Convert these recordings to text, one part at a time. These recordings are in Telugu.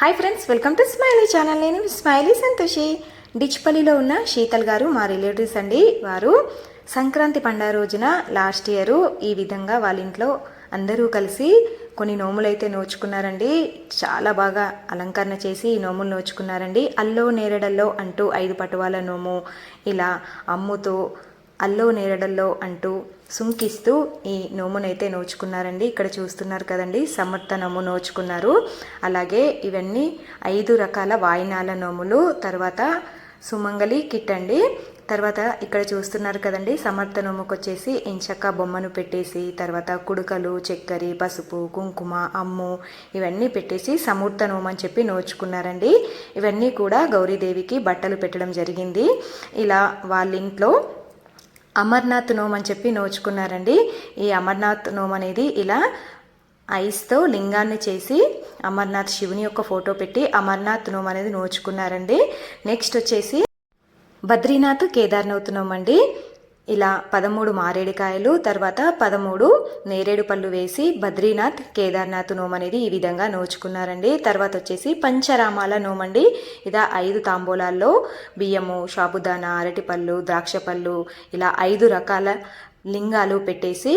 Hi friends welcome to Smiley channel నేను స్మైలీ సంతోషి డిచ్పల్లిలో ఉన్న శీతల్ గారు మా రిలేటివ్స్ అండి. వారు సంక్రాంతి పండుగ రోజున లాస్ట్ ఇయర్ ఈ విధంగా వాళ్ళ ఇంట్లో అందరూ కలిసి కొన్ని నోములు అయితే నోచుకున్నారండి. చాలా బాగా అలంకరణ చేసి ఈ నోములు నోచుకున్నారండి. అల్లో నేరడల్లో అంటూ ఐదు పటువాల నోము ఇలా అమ్ముతో అల్లో నేరడల్లో అంటూ సుంకిస్తూ ఈ నోమునైతే నోచుకున్నారండి. ఇక్కడ చూస్తున్నారు కదండి సమర్థ నోము నోచుకున్నారు. అలాగే ఇవన్నీ ఐదు రకాల వాయినాల నోములు తర్వాత సుమంగలి కిట్ అండి. తర్వాత ఇక్కడ చూస్తున్నారు కదండి సమర్థ నోముకు వచ్చేసి ఎంచక్క బొమ్మను పెట్టేసి తర్వాత కుడుకలు చక్కెర పసుపు కుంకుమ అమ్ము ఇవన్నీ పెట్టేసి సమూర్త నోము అని చెప్పి నోచుకున్నారండి. ఇవన్నీ కూడా గౌరీదేవికి బట్టలు పెట్టడం జరిగింది. ఇలా వాళ్ళ ఇంట్లో అమర్నాథ్ నోమ్ అని చెప్పి నోచుకున్నారండి. ఈ అమర్నాథ్ నోమ్ అనేది ఇలా ఐస్తో లింగాన్ని చేసి అమర్నాథ్ శివుని యొక్క ఫోటో పెట్టి అమర్నాథ్ నోమ్ అనేది నోచుకున్నారండి. నెక్స్ట్ వచ్చేసి బద్రీనాథ్ కేదార్నాథ్ నోమ్ అండి. ఇలా పదమూడు మారేడుకాయలు తర్వాత పదమూడు నేరేడు పళ్ళు వేసి బద్రీనాథ్ కేదార్నాథ్ నోమ్ అనేది ఈ విధంగా నోచుకున్నారండి. తర్వాత వచ్చేసి పంచరామాల నోమండి. ఇలా ఇదా ఐదు తాంబూలాల్లో బియ్యము షాబుదానా అరటిపళ్ళు ద్రాక్ష పళ్ళు ఇలా ఐదు రకాల లింగాలు పెట్టేసి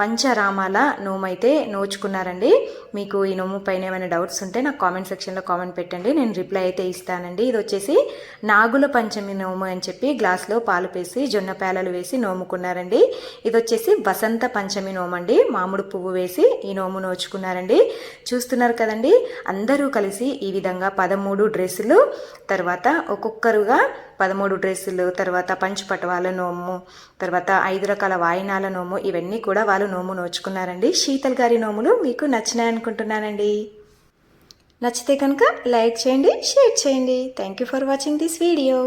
పంచరామాల నోమైతే అయితే నోచుకున్నారండి. మీకు ఈ నోము పైన ఏమైనా డౌట్స్ ఉంటే నాకు కామెంట్ సెక్షన్లో కామెంట్ పెట్టండి. నేను రిప్లై అయితే ఇస్తానండి. ఇది వచ్చేసి నాగుల పంచమి నోము అని చెప్పి గ్లాస్లో పాలు పేసి జొన్న పేలలు వేసి నోముకున్నారండి. ఇది వచ్చేసి వసంత పంచమి నోము అండి మామిడి పువ్వు వేసి ఈ నోము నోచుకున్నారండి. చూస్తున్నారు కదండి అందరూ కలిసి ఈ విధంగా పదమూడు డ్రెస్సులు తర్వాత ఒక్కొక్కరుగా పదమూడు డ్రెస్సులు తర్వాత పంచపటవాల నోము తర్వాత ఐదు రకాల వాయినాల నోము ఇవన్నీ కూడా వాళ్ళు నోము నోచుకున్నారండి. శీతల్ గారి నోములు మీకు నచ్చినాయి అనుకుంటున్నానండి. నచ్చితే కనుక లైక్ చేయండి షేర్ చేయండి. Thank you for watching this video